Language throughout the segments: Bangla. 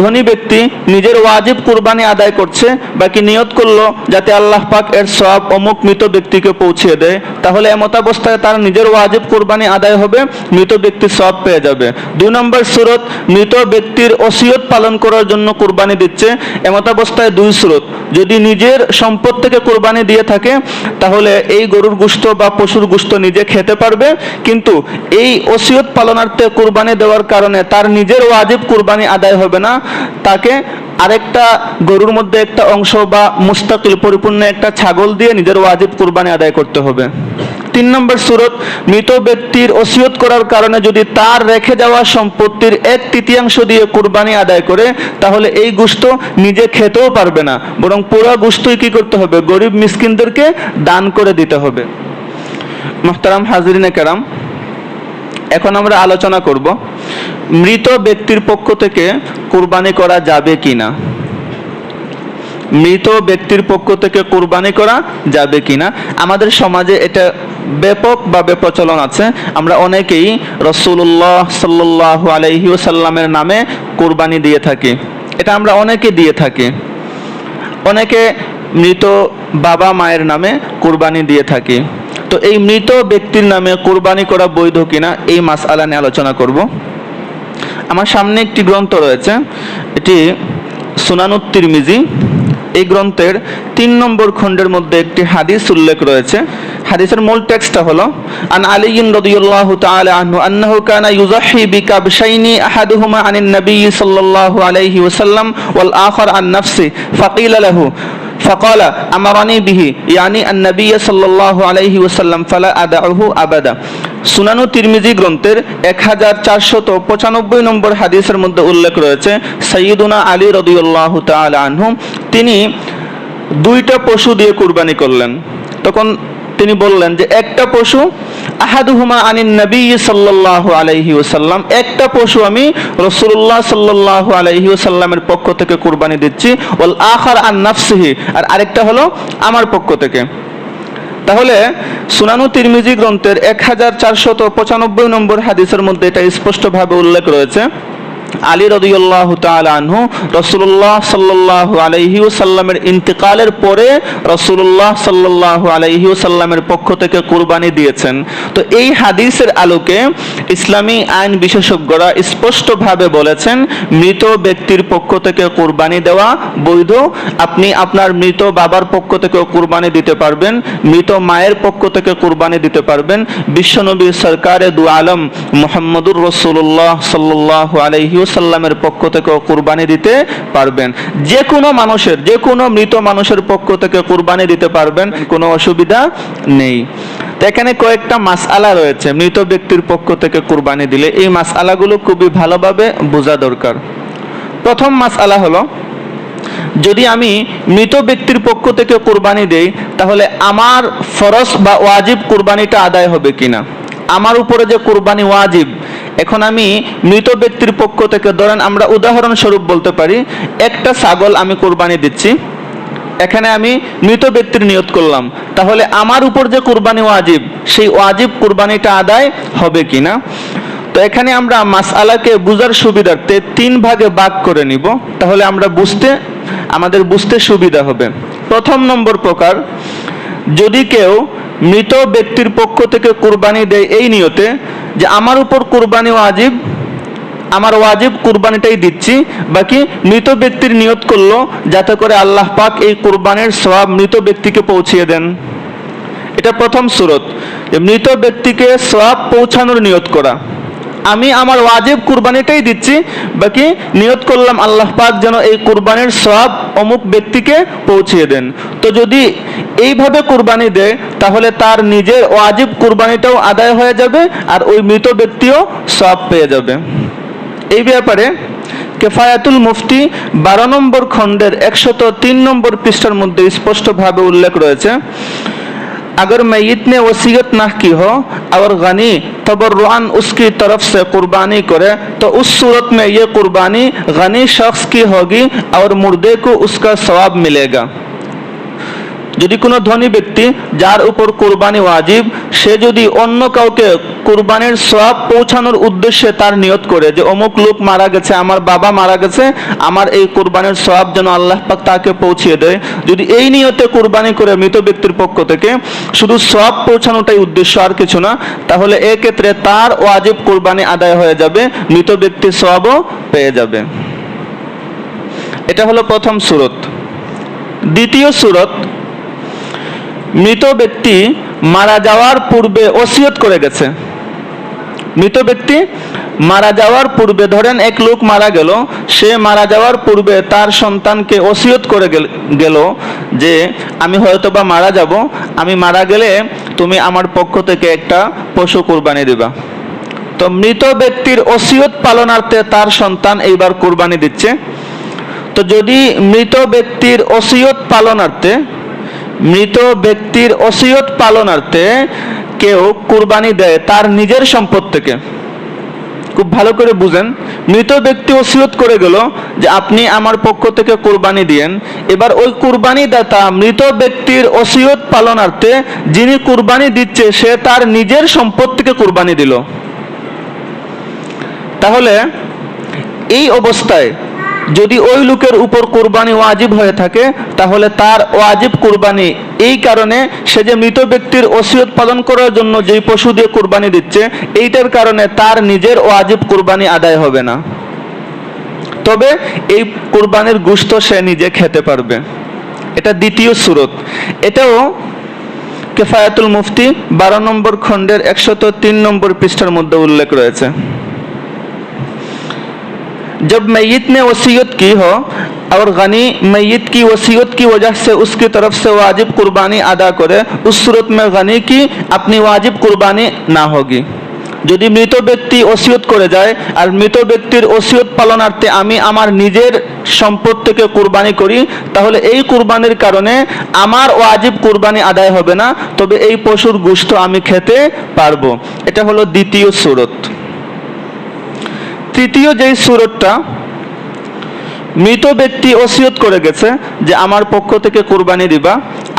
ধনী ব্যক্তি নিজের ওয়াজিব কুরবানি আদায় করছে, বাকি নিয়ত করল যাতে আল্লাহ পাক এর সব অমুক মৃত ব্যক্তিকে পৌঁছিয়ে দেয়। তাহলে এমতাবস্থায় তার নিজের ওয়াজিব কুরবানি আদায় হবে, মৃত ব্যক্তি সব পেয়ে যাবে। দুই নম্বর সুরত, মৃত ব্যক্তির ওসিয়ত পালন করার জন্য কুরবানি দিচ্ছে। এমতাবস্থায় দুই সুরত, যদি নিজের সম্পদ থেকে কুরবানি দিয়ে থাকে, তাহলে এই গরুর গুস্ত বা পশুর গুস্ত নিজে খেতে পারবে, কিন্তু এই ওসিয়ত পালনার্থে কুরবানি দেওয়ার কারণে তার নিজের ওয়াজিব কুরবানি আদায় হবে না। তাকে আরেকটা গরুর মধ্যে একটা অংশ বা মুস্তাকিল, পরিপূর্ণ একটা ছাগল দিয়ে নিজের ওয়াজিব কুরবানি আদায় করতে হবে। তিন নম্বর সুরত, মৃত ব্যক্তির ওসিয়ত করার কারণে যদি তার রেখে যাওয়া সম্পত্তির এক তৃতীয়াংশ দিয়ে কুরবানি আদায় করে, তাহলে এই গুস্ত নিজে খেতেও পারবে না। বরং পুরো গুস্তই কি করতে হবে? গরিব মিসকিনদেরকে দান করে দিতে হবে। মোহতারাম হাজরিনে কেরাম এখন আমরা আলোচনা করব, মৃত ব্যক্তির পক্ষ থেকে কুরবানি করা যাবে কিনা? মৃত ব্যক্তির পক্ষ থেকে কুরবানি করা যাবে কিনা? আমাদের সমাজে এটা ব্যাপকভাবে প্রচলন আছে। আমরা অনেকেই রসুল্লাহ সাল্লাহ আলহি সাল্লামের নামে কুরবানি দিয়ে থাকি। এটা আমরা অনেকে দিয়ে থাকি। অনেকে মৃত বাবা মায়ের নামে কুরবানি দিয়ে থাকি। তো এই মৃত ব্যক্তির নামে কুরবানি করা বৈধ কিনা এই মাস আলা নিয়ে আলোচনা করব। আমার সামনে একটি গ্রন্থ রয়েছে, এটি সুনানুত মিজি এই গ্রন্থের তিন নম্বর খণ্ডের মধ্যে একটি হাদিস উল্লেখ রয়েছে। হাদিসের মূল টেক্সটটা হলো, আন আলিয়িন রাদিয়াল্লাহু তাআলা আনহু আন্নাহু কানা ইউযাহি বিকাবশাইনি আহাদুহুমা আনিন নবী সাল্লাল্লাহু আলাইহি ওয়াসাল্লাম ওয়াল আখার আন নাফসি ফাকিলা লাহু। فقال أمرني به يعني النبي صلى الله عليه وسلم فلا أدعه أبدا সুনানু তিরমিজি গ্রন্থের এক হাজার চারশত পঁচানব্বই নম্বর হাদিসের মধ্যে উল্লেখ রয়েছে সৈয়দুনা আলী রদিউল্লাহ তাল আনহু তিনি দুইটা পশু দিয়ে কুরবানি করলেন তখন তিনি বললেন যে একটা পশু আহাদুহুমা আনিন নবী সাল্লাল্লাহু আলাইহি ওয়াসাল্লাম। একটা পশু আমি রাসূলুল্লাহ সাল্লাল্লাহু আলাইহি ওয়াসাল্লামের পক্ষ থেকে কুরবানি দিচ্ছি। ওয়াল আখার আন নাফসিহি। আর আরেকটা হলো আমার পক্ষ থেকে। তাহলে সুনানু তিরমিজি গ্রন্থের এক হাজার চারশত পঁচানব্বই নম্বর হাদিসের মধ্যে এটা স্পষ্টভাবে উল্লেখ রয়েছে। আলী রদিউল্লাহ আনহু রসুল্লাহ সাল্লাহ আলহি সাল্লামের ইন্তেকালের পরে রসুল্লাহ সাল্লাহ আলহি সাল্লামের পক্ষ থেকে কুরবানি দিয়েছেন। তো এই হাদিসের আলোকে ইসলামী আইন বিশেষজ্ঞরা স্পষ্টভাবে বলেছেন, মৃত ব্যক্তির পক্ষ থেকে কুরবানি দেওয়া বৈধ। আপনি আপনার মৃত বাবার পক্ষ থেকে কুরবানি দিতে পারবেন, মৃত মায়ের পক্ষ থেকে কুরবানি দিতে পারবেন। বিশ্বনবী সরকারে দু আলম মোহাম্মদুর রসুল্লাহ সাল্লাহ আলহি সাল্লামের পক্ষ থেকে কুরবানি দিতে পারবেন। যে কোনো মানুষের যে কোনো মৃত মানুষের পক্ষ থেকে কুরবানি দিতে পারবেন, কোনো অসুবিধা নেই। এখানে কয়েকটা মাসআলা রয়েছে, মৃত ব্যক্তির পক্ষ থেকে কুরবানি দিলে। এই মাসআলাগুলো খুবই ভালোভাবে বোঝা দরকার। প্রথম মাসআলা হলো, যদি আমি মৃত ব্যক্তির পক্ষ থেকে কুরবানি দেই, তাহলে আমার ফরজ বা ওয়াজিব কুরবানিটা আদায় হবে কিনা? আমার উপরে যে কুরবানি ওয়াজিব এখন আমি মৃত ব্যক্তির পক্ষ থেকে ধরেন আমরা উদাহরণস্বরূপ বলতে পারি, একটা ছাগল আমি কোরবানি দিচ্ছি, এখানে আমি মৃত ব্যক্তির নিয়ত করলাম। তাহলে আমার উপর যে কোরবানি ওয়াজিব, সেই ওয়াজিব কোরবানিটা আদায় হবে কিনা? তো এখানে আমরা মাসআলাকে বুঝার সুবিধার্থে তিন ভাগে ভাগ করে নিব। তাহলে আমরা বুঝতে, আমাদের বুঝতে সুবিধা হবে। প্রথম নম্বর প্রকার, যদি কেউ মৃত ব্যক্তির পক্ষ থেকে কোরবানি দেয় এই নিয়তে যে আমার উপর কোরবানি ওয়াজিব, আমার ওয়াজিব কোরবানিটাই দিচ্ছি। বাকি মৃত ব্যক্তির নিয়ত করল, যাতে করে আল্লাহ পাক এই কুরবানির সবাব মৃত ব্যক্তিকে পৌঁছিয়ে দেন। এটা প্রথম সুরত। মৃত ব্যক্তিকে সবাব পৌঁছানোর নিয়ত করা। আমি আমার ওয়াজিব কুরবানিটাই দিচ্ছি, বাকি নিয়ত করলাম আল্লাহ পাক যেন এই কুরবানির সওয়াব অমুক ব্যক্তিকে পৌঁছিয়ে দেন। তো যদি এইভাবে কুরবানি দেয়, তাহলে তার নিজের ওয়াজিব কুরবানিটাও আদায় হয়ে যাবে আর ওই মৃত ব্যক্তিও সওয়াব পেয়ে যাবে। এই ব্যাপারে কেফায়াতুল মুফতি বারো নম্বর খণ্ডের একশত তিন নম্বর পৃষ্ঠার মধ্যে স্পষ্টভাবে উল্লেখ রয়েছে अगर मैत ने वसीयत ना की हो और गनी तबर्रुआन उसकी तरफ से कुर्बानी करे तो उस सूरत में ये कुर्बानी गनी शख्स की होगी और मुर्दे को उसका सवाब मिलेगा যদি কোনো ধনী ব্যক্তি যার উপর কোরবানি ওয়াজিব সে যদি অন্য কাউকে কোরবানির সওয়াব পৌঁছানোর উদ্দেশ্যে তার নিয়ত করে যে, অমুক লোক মারা গেছে, আমার বাবা মারা গেছে, আমার এই কোরবানির সওয়াব যেন আল্লাহ পাক তাকে পৌঁছিয়ে দেয়। যদি এই নিয়তে কোরবানি করে মৃত ব্যক্তির পক্ষ থেকে, শুধু সওয়াব পৌঁছানোটাই উদ্দেশ্য আর কিছু না, তাহলে এক্ষেত্রে তার ওয়াজিব কোরবানি আদায় হয়ে যাবে, মৃত ব্যক্তির সওয়াবও পেয়ে যাবে। এটা হলো প্রথম সুরত। দ্বিতীয় সুরত, মৃত ব্যক্তি মারা যাওয়ার পূর্বে ওসিয়ত করে গেছে। মৃত ব্যক্তি মারা যাওয়ার পূর্বে ধরেন এক লোক মারা গেল, সে মারা যাওয়ার পূর্বে তার সন্তানকে ওসিয়ত করে গেল- যে আমি হয়তো বা মারা যাব, আমি মারা গেলে তুমি আমার পক্ষ থেকে একটা পশু কোরবানি দিবা। তো মৃত ব্যক্তির ওসিয়ত পালনার্থে তার সন্তান এইবার কোরবানি দিচ্ছে। তো যদি মৃত ব্যক্তির ওসিয়ত পালনার্থে, মৃত ব্যক্তির ওসিয়ত পালনার্থে কেউ কুরবানি দেয় তার নিজের সম্পদ থেকে। খুব ভালো করে বুঝেন। মৃত ব্যক্তি ওসিয়ত করে গেল যে আপনি আমার পক্ষ থেকে কোরবানি দিয়েন। এবার ওই কুরবানি দাতা মৃত ব্যক্তির ওসিয়ত পালনার্থে যিনি কুরবানি দিচ্ছে, সে তার নিজের সম্পদ থেকে কুরবানি দিল। তাহলে এই অবস্থায় যদি ওই লোকের উপর কোরবানি ওয়াজিব হয়ে থাকে, তাহলে তার ওয়াজিব কোরবানি। এই কারণে সে যে মৃত ব্যক্তির ওসিয়ত পালন করার জন্য যেই পশু দিয়ে কোরবানি দিচ্ছে, এইটার কারণে তার নিজের ওয়াজিব কোরবানি আদায় হবে না। তবে এই কোরবানির গুস্ত সে নিজে খেতে পারবে। এটা দ্বিতীয় সুরত। এটাও কেফায়াতুল মুফতি বারো নম্বর খণ্ডের একশত তিন নম্বর পৃষ্ঠার মধ্যে উল্লেখ রয়েছে। जब मैयत ने वसीयत की हो और गनी मैयत की वसीयत की वजह से उसकी तरफ से वाजिब कुर्बानी अदा करे उस सूरत में गनी की अपनी वाजिब कुर्बानी ना होगी যদি মৃত ব্যক্তি ওসিয়ত করে যায় আর মৃত ব্যক্তির ওসিয়ত পালনার্থে আমি আমার নিজের সম্পদ থেকে কুরবানি করি তাহলে এই কুরবানির কারণে আমার ওয়াজিব কুরবানি আদায় হবে না তবে এই পশুর গুস্ত আমি খেতে পারবো এটা হলো দ্বিতীয় সুরত তৃতীয় যেই সুরতটা, মৃত ব্যক্তি ওসিয়ত করে গেছে যে আমার পক্ষ থেকে কোরবানি দিবা,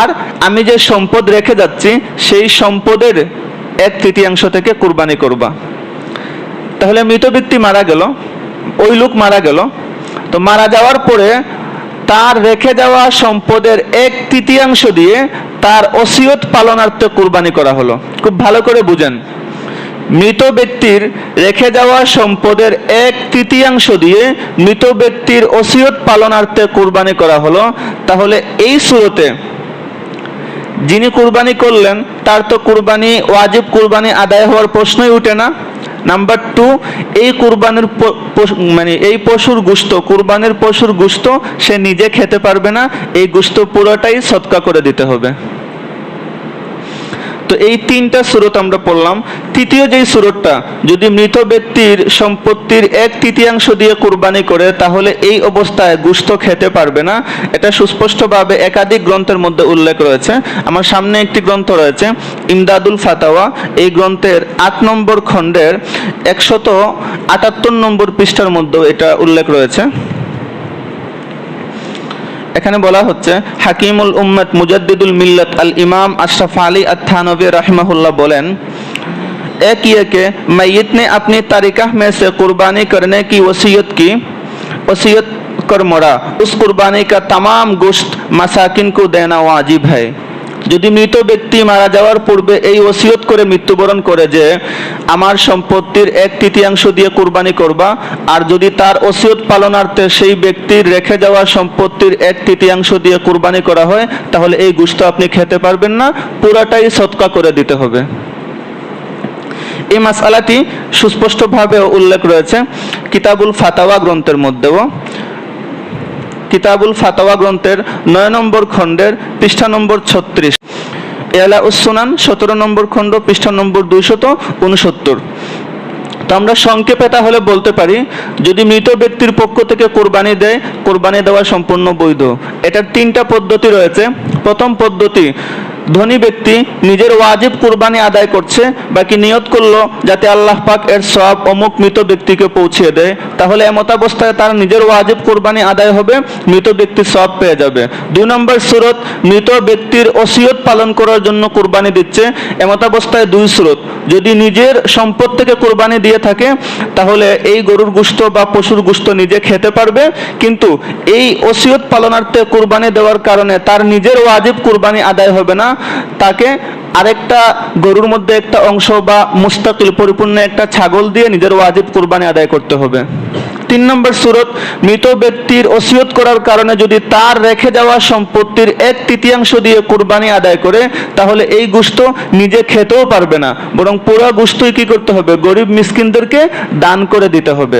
আর আমি যে সম্পদ রেখে যাচ্ছি, সেই সম্পদের এক তৃতীয়াংশ থেকে কোরবানি করবা। তাহলে মৃত ব্যক্তি মারা গেল, ওই লোক মারা গেল, তো মারা যাওয়ার পরে তার রেখে যাওয়া সম্পদের এক তৃতীয়াংশ দিয়ে তার ওসিয়ত পালনার্থে কোরবানি করা হলো। খুব ভালো করে বুঝেন। মৃত ব্যক্তির রেখে যাওয়া সম্পদের এক তৃতীয়াংশ দিয়ে মৃত ব্যক্তির ওসিয়ত পালনার্থে কোরবানি করা হলো। তাহলে এই সুরতে যিনি কুরবানি করলেন, তার তো কুরবানি, ওয়াজিব কুরবানি আদায় হওয়ার প্রশ্নই উঠে না। নাম্বার টু এই কুরবানির মানে এই পশুর গুস্ত, কুরবানির পশুর গুস্ত সে নিজে খেতে পারবে না, এই গুস্ত পুরোটাই সৎকা করে দিতে হবে। তো এই তিনটা সুরত আমরা পড়লাম। তৃতীয় যেই সুরতটা, যদি মৃত ব্যক্তির সম্পত্তির এক তৃতীয়াংশ দিয়ে কুরবানি করে, তাহলে এই অবস্থায় গুস্ত খেতে পারবে না। এটা সুস্পষ্টভাবে একাধিক গ্রন্থের মধ্যে উল্লেখ রয়েছে। আমার সামনে একটি গ্রন্থ রয়েছে, ইমদাদুল ফাতাওয়া। এই গ্রন্থের আট নম্বর খণ্ডের একশত আটাত্তর নম্বর পৃষ্ঠার মধ্যে এটা উল্লেখ রয়েছে। এখানে বলা হচ্ছে হাকিমুল উম্মত মুজাদ্দিদুল মিল্লত আল ইমাম আশরাফ আলী আথানবী रहमहुल्लाह बोलें एक ये कि मैयत ने अपनी तारिकाह में से कुर्बानी करने की वसीयत की वसीयत कर मरा उस कुर्बानी का तमाम गोश्त मसाकिन को देना वाजिब है যদি মৃত ব্যক্তি মারা যাওয়ার পূর্বে এই ওসিয়ত করে মৃত্যুবরণ করে যে, আমার সম্পত্তির এক তৃতীয়াংশ দিয়ে কোরবানি করবা, আর যদি তার ওসিয়ত পালনার্থে সেই ব্যক্তির রেখে যাওয়া সম্পত্তির এক তৃতীয়াংশ দিয়ে কোরবানি করা হয়, তাহলে এই গুস্ত আপনি খেতে পারবেন না, পুরাটাই সৎকা করে দিতে হবে। এই মাসালাটি সুস্পষ্টভাবে উল্লেখ রয়েছে কিতাবুল ফাতাওয়া গ্রন্থের মধ্যেও। কিতাবুল ফাতাওয়া গ্রন্থের নয় নম্বর খণ্ডের পৃষ্ঠা নম্বর ছত্রিশ। এলা উসুনান সতেরো নম্বর খণ্ড, পৃষ্ঠা নম্বর দুইশত উনসত্তর। তো আমরা সংক্ষেপে তাহলে বলতে পারি, যদি মৃত ব্যক্তির পক্ষ থেকে কোরবানি দেয়, কোরবানি দেওয়া সম্পূর্ণ বৈধ। এটার তিনটা পদ্ধতি রয়েছে। প্রথম পদ্ধতি ধনী ব্যক্তি নিজের ওয়াজিব কুরবানি আদায় করছে, বাকি নিয়ত করল যাতে আল্লাহ পাক এর সব অমুক মৃত ব্যক্তিকে পৌঁছে দেয়। তাহলে এমত অবস্থায় তার নিজের ওয়াজিব কুরবানি আদায় হবে, মৃত ব্যক্তি সব পেয়ে যাবে। দুই নম্বর সুরত, মৃত ব্যক্তির ওসিয়ত পালন করার জন্য কুরবানি দিচ্ছে। এমত অবস্থায় দুই সুরত, যদি নিজের সম্পদ থেকে কুরবানি দিয়ে থাকে, তাহলে এই গরুর গুস্ত বা পশুর গুস্ত নিজে খেতে পারবে, কিন্তু এই ওসিয়ত পালনার্থে কুরবানি দেওয়ার কারণে তার নিজের ওয়াজিব কুরবানি আদায় হবে না তাকে আরেকটা গরুর মধ্যে একটা অংশ বা মুস্তাকিল পরিপূর্ণ একটা ছাগল দিয়ে নিজের ওয়াজিব কুরবানি আদায় করতে হবে। তিন নম্বর সুরত, মৃত ব্যক্তির ওসিয়ত করার কারণে যদি তার রেখে যাওয়া সম্পত্তির এক তৃতীয়াংশ দিয়ে কুরবানি আদায় করে, তাহলে এই গুস্ত নিজে খেতেও পারবে না। বরং পুরো গুস্তই কি করতে হবে? গরিব মিসকিনদেরকে দান করে দিতে হবে।